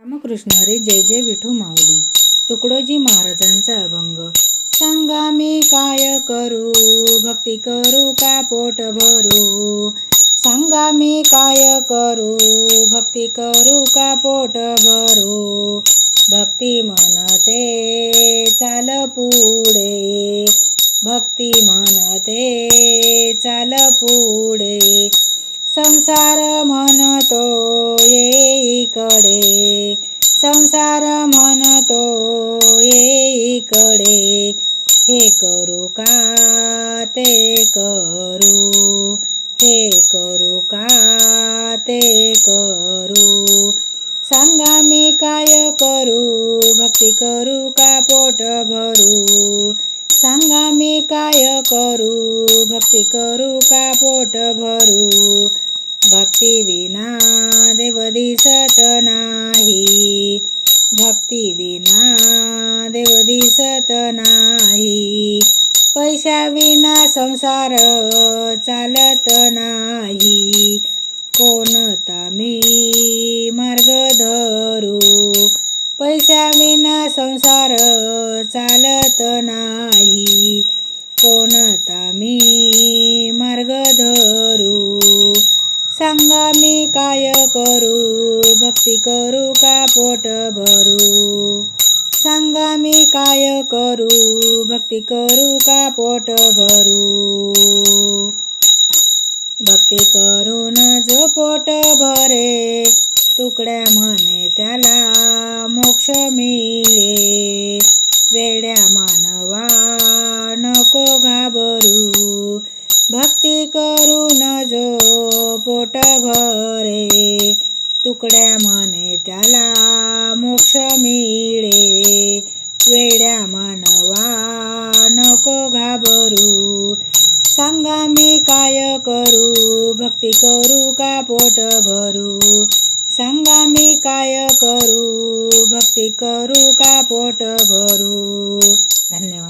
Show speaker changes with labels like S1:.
S1: रामकृष्ण हरी जय जय विठू माऊली. तुकडोजी महाराजांचा अभंग. सांगा मी काय करू? भक्ती करू का पोट भरू? सांगा मी काय करू? भक्ती करू का पोट भरू? भक्ती म्हणते चाल पुढे. भक्ती म्हणते चाल पुढे. संसार म्हणतो ये इकडे संसार म्हणतो ये इकडे हे करू का ते करू। हे करू का ते करू। सांगा मी काय करू? भक्ती करू का पोट भरू? सांगा मी काय करू? भक्ती करू का पोट भरू? भक्ती विना देव दिसत नाही भक्ती विना देव दिसत नाही पैशा विना संसार चालत नाही कोणता मी मार्ग धरू? पैशा विना संसार चालत नाही कोणता मी मार्ग धरू? सांगा मी काय करू? भक्ती करू का पोट भरू? सांगा मी काय करू? भक्ती करू का पोट भरू? भक्ती करून जो पोट भरे तुकड्या म्हणे त्याला मोक्ष मिळे. वेड्या मानवा नको घाबरू. भक्ती करू जो पोट भरे तुकड्या म्हणे त्याला मोक्ष मिळे. वेड्या मानवा नको घाबरू. सांगा मी काय करू? भक्ती करू का पोट भरू? सांगा मी काय करू? भक्ती करू का पोट भरू? धन्यवाद.